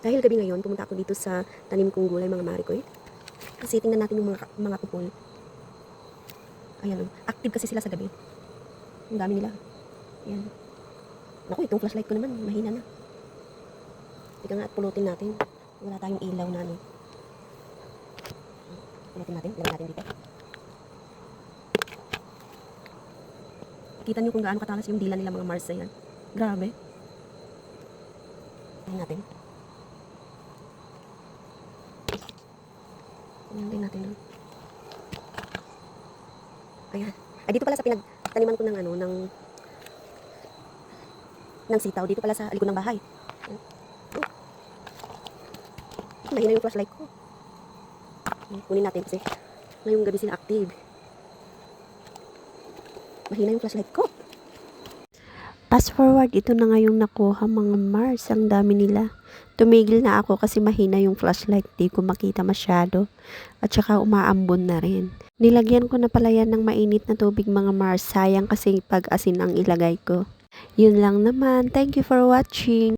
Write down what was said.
Dahil gabi ngayon, pumunta ako dito sa tanim kong gulay mga marikoy. Kasi tingnan natin yung mga, mga kupol. Ayan, active kasi sila sa gabi. Ang dami nila. Ayan. Naku, itong flashlight ko naman, mahina na. Tika nga at pulutin natin. Wala tayong ilaw na ano. Pulutin natin, ilagay natin dito. Kita niyo kung gaano katalas yung dila nila mga Mars na yan. Grabe. Tingnan natin. Tingnan din natin. No? Ayan. Ay, dito pala sa pinagtaniman ko ng ano, ng ng sitaw. Dito pala sa likod ng bahay. Ayan. Mahina yung flashlight ko. Kunin natin kasi ngayong gabi sila active. Mahina yung flashlight ko. Fast forward, ito na ngayong nakuha mga Mars. Ang dami nila. Tumigil na ako kasi mahina yung flashlight. Di ko makita masyado. At saka umaambon na rin. Nilagyan ko na pala yan ng mainit na tubig mga Mars. Sayang kasi pag asin ang ilagay ko. Yun lang naman. Thank you for watching.